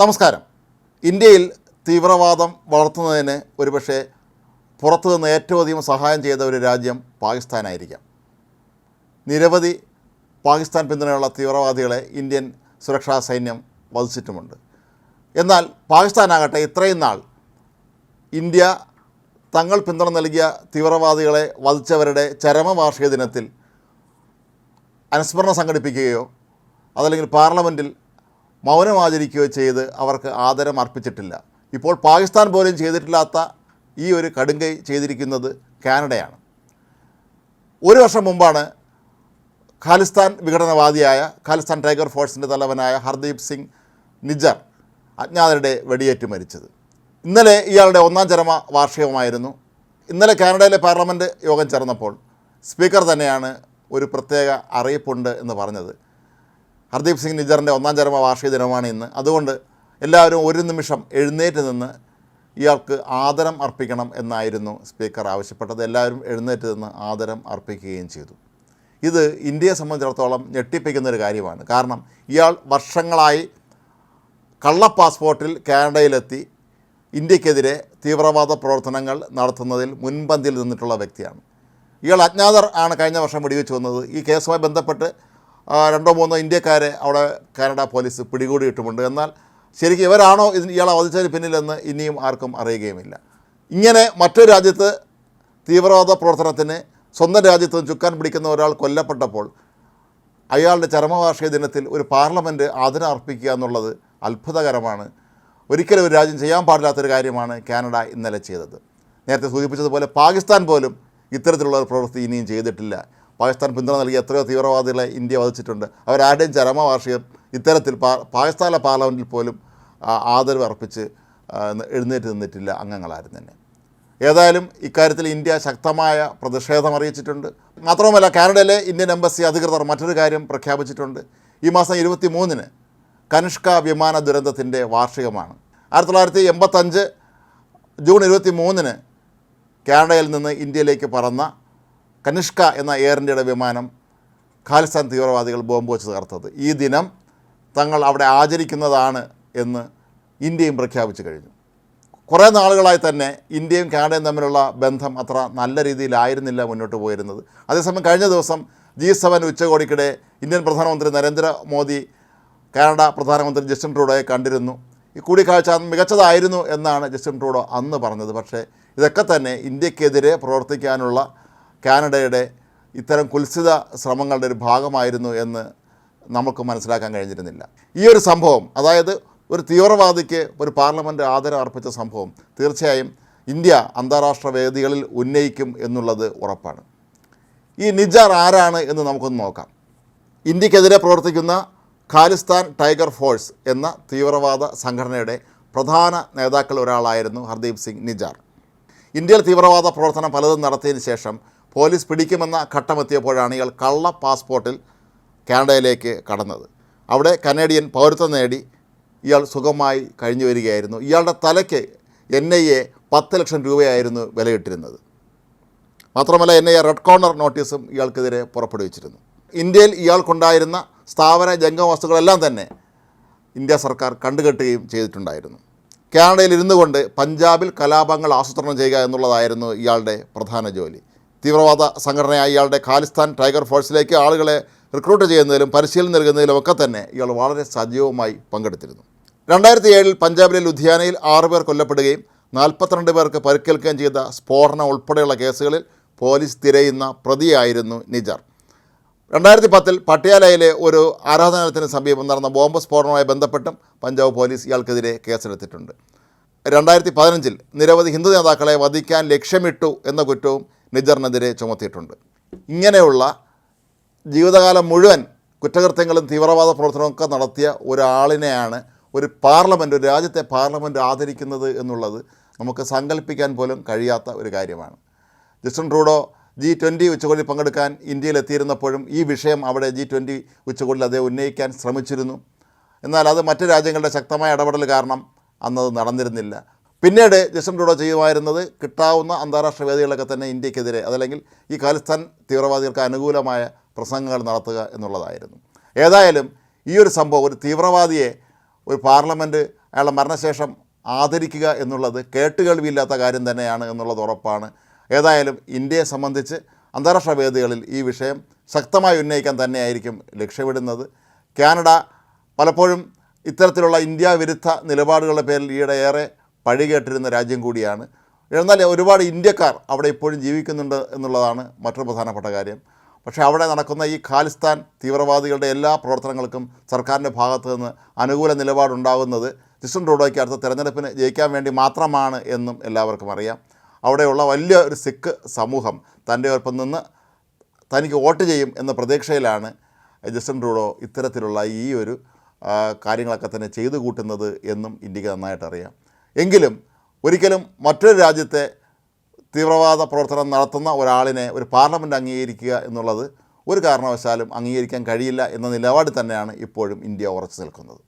നമസ്കാരം. ഇന്ത്യയിൽ തീവ്രവാദം വളർത്തുന്നതിന് ഒരുപക്ഷെ പുറത്തു നിന്ന് ഏറ്റവും അധികം സഹായം ചെയ്ത ഒരു രാജ്യം പാകിസ്ഥാനായിരിക്കാം. നിരവധി പാകിസ്ഥാൻ പിന്തുണയുള്ള തീവ്രവാദികളെ ഇന്ത്യൻ സുരക്ഷാ സൈന്യം വധിച്ചിട്ടുമുണ്ട്. എന്നാൽ പാകിസ്ഥാനാകട്ടെ ഇത്രയും നാൾ ഇന്ത്യ തങ്ങൾ പിന്തുണ നൽകിയ തീവ്രവാദികളെ വധിച്ചവരുടെ ചരമവാർഷിക ദിനത്തിൽ അനുസ്മരണം സംഘടിപ്പിക്കുകയോ അതല്ലെങ്കിൽ പാർലമെന്റിൽ മൗനം ആചരിക്കുകയോ ചെയ്ത് അവർക്ക് ആദരം അർപ്പിച്ചിട്ടില്ല. ഇപ്പോൾ പാകിസ്ഥാൻ പോലും ചെയ്തിട്ടില്ലാത്ത ഈ ഒരു കടുങ്കൈ ചെയ്തിരിക്കുന്നത് കാനഡയാണ്. ഒരു വർഷം മുമ്പാണ് ഖാലിസ്ഥാൻ വിഘടനവാദിയായ ഖാലിസ്ഥാൻ ടൈഗർ ഫോഴ്സിന്റെ തലവനായ ഹർദീപ് സിംഗ് നിജർ അജ്ഞാതരുടെ വെടിയേറ്റ് മരിച്ചത്. ഇന്നലെ ഇയാളുടെ ഒന്നാം ചരമ വാർഷികമായിരുന്നു. ഇന്നലെ കാനഡയിലെ പാർലമെന്റ് യോഗം ചേർന്നപ്പോൾ സ്പീക്കർ തന്നെയാണ് ഒരു പ്രത്യേക അറിയിപ്പുണ്ട് എന്ന് പറഞ്ഞത്. ഹർദീപ് സിംഗ് നിജറിന്റെ ഒന്നാം ചരമ വാർഷിക ദിനമാണ് ഇന്ന്. അതുകൊണ്ട് എല്ലാവരും ഒരു നിമിഷം എഴുന്നേറ്റ് നിന്ന് ഇയാൾക്ക് ആദരം അർപ്പിക്കണം എന്നായിരുന്നു സ്പീക്കർ ആവശ്യപ്പെട്ടത്. എല്ലാവരും എഴുന്നേറ്റ് നിന്ന് ആദരം അർപ്പിക്കുകയും ചെയ്തു. ഇത് ഇന്ത്യയെ സംബന്ധിച്ചിടത്തോളം ഞെട്ടിപ്പിക്കുന്ന ഒരു കാര്യമാണ്. കാരണം ഇയാൾ വർഷങ്ങളായി കള്ള പാസ്പോർട്ടിൽ കാനഡയിലെത്തി ഇന്ത്യക്കെതിരെ തീവ്രവാദ പ്രവർത്തനങ്ങൾ നടത്തുന്നതിൽ മുൻപന്തിയിൽ നിന്നിട്ടുള്ള വ്യക്തിയാണ്. ഇയാൾ അജ്ഞാതർ ആണ് കഴിഞ്ഞ വർഷം വെടിവെച്ച് വന്നത്. ഈ കേസുമായി ബന്ധപ്പെട്ട് രണ്ടോ മൂന്നോ ഇന്ത്യക്കാരെ അവിടെ കാനഡ പോലീസ് പിടികൂടിയിട്ടുമുണ്ട് എന്നാൽ ശരിക്കും ഇവരാണോ ഇതിന് ഇയാളെ വധിച്ചതിന് പിന്നിലെന്ന് ഇനിയും ആർക്കും അറിയുകയുമില്ല. ഇങ്ങനെ മറ്റൊരു രാജ്യത്ത് തീവ്രവാദ പ്രവർത്തനത്തിന് സ്വന്തം രാജ്യത്ത് ചുക്കാൻ പിടിക്കുന്ന ഒരാൾ കൊല്ലപ്പെട്ടപ്പോൾ അയാളുടെ ചരമവാർഷിക ദിനത്തിൽ ഒരു പാർലമെന്റ് ആദരം അർപ്പിക്കുക എന്നുള്ളത് അത്ഭുതകരമാണ്. ഒരിക്കലും ഒരു രാജ്യം ചെയ്യാൻ പാടില്ലാത്തൊരു കാര്യമാണ് കാനഡ ഇന്നലെ ചെയ്തത്. നേരത്തെ സൂചിപ്പിച്ചതുപോലെ പാകിസ്ഥാൻ പോലും ഇത്തരത്തിലുള്ള ഒരു പ്രവൃത്തി ഇനിയും ചെയ്തിട്ടില്ല. പാകിസ്ഥാൻ പിന്തുണ നൽകിയ എത്രയോ തീവ്രവാദികളെ ഇന്ത്യ വധിച്ചിട്ടുണ്ട്. അവരാരുടെയും ചരമവാർഷികം ഇത്തരത്തിൽ പാ പാകിസ്ഥാനിലെ പാർലമെന്റിൽ പോലും ആദരവ് അർപ്പിച്ച് എഴുന്നേറ്റ് നിന്നിട്ടില്ല അംഗങ്ങളാരും തന്നെ ഏതായാലും ഇക്കാര്യത്തിൽ ഇന്ത്യ ശക്തമായ പ്രതിഷേധം അറിയിച്ചിട്ടുണ്ട്. മാത്രവുമല്ല കാനഡയിലെ ഇന്ത്യൻ എംബസി അധികൃതർ മറ്റൊരു കാര്യം പ്രഖ്യാപിച്ചിട്ടുണ്ട്. ഈ മാസം ഇരുപത്തി മൂന്നിന് കനിഷ്ക വിമാന ദുരന്തത്തിന്റെ വാർഷികമാണ്. ആയിരത്തി തൊള്ളായിരത്തി എൺപത്തഞ്ച് ജൂൺ ഇരുപത്തി മൂന്നിന് കാനഡയിൽ നിന്ന് ഇന്ത്യയിലേക്ക് പറന്ന കനിഷ്ക എന്ന എയർ ഇന്ത്യയുടെ വിമാനം ഖാലിസ്ഥാൻ തീവ്രവാദികൾ ബോംബ് വെച്ച് തകർത്തത്. ഈ ദിനം തങ്ങൾ അവിടെ ആചരിക്കുന്നതാണ് എന്ന് ഇന്ത്യയും പ്രഖ്യാപിച്ചു കഴിഞ്ഞു. കുറേ നാളുകളായി തന്നെ ഇന്ത്യയും കാനഡയും തമ്മിലുള്ള ബന്ധം അത്ര നല്ല രീതിയിലായിരുന്നില്ല മുന്നോട്ട് പോയിരുന്നത്. അതേസമയം കഴിഞ്ഞ ദിവസം ജി സെവൻ ഉച്ചകോടിക്കിടെ ഇന്ത്യൻ പ്രധാനമന്ത്രി നരേന്ദ്രമോദി കാനഡ പ്രധാനമന്ത്രി ജസ്റ്റിൻ ട്രൂഡോയെ കണ്ടിരുന്നു. ഈ കൂടിക്കാഴ്ച മികച്ചതായിരുന്നു എന്നാണ് ജസ്റ്റിൻ ട്രൂഡോ അന്ന് പറഞ്ഞത്. പക്ഷേ ഇതൊക്കെ തന്നെ ഇന്ത്യക്കെതിരെ പ്രവർത്തിക്കാനുള്ള കാനഡയുടെ ഇത്തരം കുൽസിത ശ്രമങ്ങളുടെ ഒരു ഭാഗമായിരുന്നു എന്ന് നമുക്ക് മനസ്സിലാക്കാൻ കഴിഞ്ഞിരുന്നില്ല. ഈ ഒരു സംഭവം അതായത് ഒരു തീവ്രവാദിക്ക് ഒരു പാർലമെന്റ് ആദരം അർപ്പിച്ച സംഭവം തീർച്ചയായും ഇന്ത്യ അന്താരാഷ്ട്ര വേദികളിൽ ഉന്നയിക്കും എന്നുള്ളത് ഉറപ്പാണ്. ഈ നിജാർ ആരാണ് എന്ന് നമുക്കൊന്ന് നോക്കാം. ഇന്ത്യക്കെതിരെ പ്രവർത്തിക്കുന്ന ഖാലിസ്ഥാൻ ടൈഗർ ഫോഴ്സ് എന്ന തീവ്രവാദ സംഘടനയുടെ പ്രധാന നേതാക്കൾ ഒരാളായിരുന്നു ഹർദീപ് സിംഗ് നിജാർ ഇന്ത്യയിൽ തീവ്രവാദ പ്രവർത്തനം പലതും നടത്തിയതിന് ശേഷം പോലീസ് പിടിക്കുമെന്ന ഘട്ടമെത്തിയപ്പോഴാണ് ഇയാൾ കള്ള പാസ്പോർട്ടിൽ കാനഡയിലേക്ക് കടന്നത്. അവിടെ കനേഡിയൻ പൗരത്വം നേടി ഇയാൾ സുഖമായി കഴിഞ്ഞു വരികയായിരുന്നു. ഇയാളുടെ തലയ്ക്ക് എൻ ഐ എ പത്ത് ലക്ഷം രൂപയായിരുന്നു വിലയിട്ടിരുന്നത്. മാത്രമല്ല N I A red corner നോട്ടീസും ഇയാൾക്കെതിരെ പുറപ്പെടുവിച്ചിരുന്നു. ഇന്ത്യയിൽ ഇയാൾക്കുണ്ടായിരുന്ന സ്ഥാപന ജംഗമ വസ്തുക്കളെല്ലാം തന്നെ ഇന്ത്യ സർക്കാർ കണ്ടുകെട്ടുകയും ചെയ്തിട്ടുണ്ടായിരുന്നു. കാനഡയിൽ ഇരുന്നു കൊണ്ട് പഞ്ചാബിൽ കലാപങ്ങൾ ആസൂത്രണം ചെയ്യുക എന്നുള്ളതായിരുന്നു ഇയാളുടെ പ്രധാന ജോലി. തീവ്രവാദ സംഘടനയായ ഇയാളുടെ ഖാലിസ്ഥാൻ ടൈഗർ ഫോഴ്സിലേക്ക് ആളുകളെ റിക്രൂട്ട് ചെയ്യുന്നതിലും പരിശീലനം നൽകുന്നതിലും ഒക്കെ തന്നെ ഇയാൾ വളരെ സജീവമായി പങ്കെടുത്തിരുന്നു. രണ്ടായിരത്തി ഏഴിൽ പഞ്ചാബിലെ ലുധിയാനയിൽ ആറുപേർ കൊല്ലപ്പെടുകയും നാൽപ്പത്തിരണ്ട് പേർക്ക് പരിക്കേൽക്കുകയും ചെയ്ത സ്ഫോടനം ഉൾപ്പെടെയുള്ള കേസുകളിൽ പോലീസ് തിരയുന്ന പ്രതിയായിരുന്നു നിജർ. രണ്ടായിരത്തി പത്തിൽ പട്യാലയിലെ ഒരു ആരാധനാലയത്തിന് സമീപം നടന്ന ബോംബ് സ്ഫോടനവുമായി ബന്ധപ്പെട്ടും പഞ്ചാബ് പോലീസ് ഇയാൾക്കെതിരെ കേസെടുത്തിട്ടുണ്ട്. രണ്ടായിരത്തി പതിനഞ്ചിൽ നിരവധി ഹിന്ദു നേതാക്കളെ വധിക്കാൻ ലക്ഷ്യമിട്ടു എന്ന കുറ്റവും നിജറിനെതിരെ ചുമത്തിയിട്ടുണ്ട്. ഇങ്ങനെയുള്ള ജീവിതകാലം മുഴുവൻ കുറ്റകൃത്യങ്ങളും തീവ്രവാദ പ്രവർത്തനമൊക്കെ നടത്തിയ ഒരാളിനെയാണ് ഒരു പാർലമെന്റ് ഒരു രാജ്യത്തെ പാർലമെന്റ് ആദരിക്കുന്നത് എന്നുള്ളത് നമുക്ക് സങ്കല്പിക്കാൻ പോലും കഴിയാത്ത ഒരു കാര്യമാണ്. ജസ്റ്റിൻ ട്രൂഡോ ജി ട്വന്റി ഉച്ചകോടിയിൽ പങ്കെടുക്കാൻ ഇന്ത്യയിലെത്തിയിരുന്നപ്പോഴും ഈ വിഷയം അവിടെ ജി ട്വന്റി ഉച്ചകോടിയിൽ അദ്ദേഹം ഉന്നയിക്കാൻ ശ്രമിച്ചിരുന്നു. എന്നാൽ അത് മറ്റ് രാജ്യങ്ങളുടെ ശക്തമായ ഇടപെടൽ കാരണം അന്നത് നടന്നിരുന്നില്ല. പിന്നീട് ജസ്റ്റിൻ ട്രൂഡോ ചെയ്യുമായിരുന്നത് കിട്ടാവുന്ന അന്താരാഷ്ട്ര വേദികളൊക്കെ തന്നെ ഇന്ത്യക്കെതിരെ അതല്ലെങ്കിൽ ഈ ഖാലിസ്ഥാൻ തീവ്രവാദികൾക്ക് അനുകൂലമായ പ്രസംഗങ്ങൾ നടത്തുക എന്നുള്ളതായിരുന്നു. ഏതായാലും ഈ ഒരു സംഭവം ഒരു തീവ്രവാദിയെ ഒരു പാർലമെന്റ് അയാളുടെ മരണശേഷം ആദരിക്കുക എന്നുള്ളത് കേട്ടുകേൾവിയില്ലാത്ത കാര്യം തന്നെയാണ് എന്നുള്ളത് ഉറപ്പാണ്. ഏതായാലും ഇന്ത്യയെ സംബന്ധിച്ച് അന്താരാഷ്ട്ര വേദികളിൽ ഈ വിഷയം ശക്തമായി ഉന്നയിക്കാൻ തന്നെയായിരിക്കും ലക്ഷ്യമിടുന്നത്. കാനഡ പലപ്പോഴും ഇത്തരത്തിലുള്ള ഇന്ത്യ വിരുദ്ധ നിലപാടുകളുടെ പേരിൽ ഈയിടെ ഏറെ പഴികേട്ടിരുന്ന രാജ്യം കൂടിയാണ്. എന്നാൽ ഒരുപാട് ഇന്ത്യക്കാർ അവിടെ ഇപ്പോഴും ജീവിക്കുന്നുണ്ട് എന്നുള്ളതാണ് മറ്റൊരു പ്രധാനപ്പെട്ട കാര്യം. പക്ഷേ അവിടെ നടക്കുന്ന ഈ ഖാലിസ്ഥാൻ തീവ്രവാദികളുടെ എല്ലാ പ്രവർത്തനങ്ങൾക്കും സർക്കാരിന്റെ ഭാഗത്തു നിന്ന് അനുകൂല നിലപാടുണ്ടാകുന്നത് ജിസ്റ്റൻ ട്രൂഡോയ്ക്ക് അടുത്ത തെരഞ്ഞെടുപ്പിന് ജയിക്കാൻ വേണ്ടി മാത്രമാണ് എന്നും എല്ലാവർക്കും അറിയാം. അവിടെയുള്ള വലിയ ഒരു സിഖ് സമൂഹം തന്റെ ഒപ്പം നിന്ന് തനിക്ക് വോട്ട് ചെയ്യും എന്ന പ്രതീക്ഷയിലാണ് ജസ്റ്റിൻ ട്രൂഡോ ഇത്തരത്തിലുള്ള ഈ ഒരു കാര്യങ്ങളൊക്കെ തന്നെ ചെയ്തു കൂട്ടുന്നത് എന്നും ഇന്ത്യയ്ക്ക് നന്നായിട്ട് അറിയാം. എങ്കിലും ഒരിക്കലും മറ്റൊരു രാജ്യത്തെ തീവ്രവാദ പ്രവർത്തനം നടത്തുന്ന ഒരാളിനെ ഒരു പാർലമെന്റ് അംഗീകരിക്കുക എന്നുള്ളത് ഒരു കാരണവശാലും അംഗീകരിക്കാൻ കഴിയില്ല എന്ന നിലപാട് തന്നെയാണ് ഇപ്പോഴും ഇന്ത്യ ഉറച്ചു നിൽക്കുന്നത്.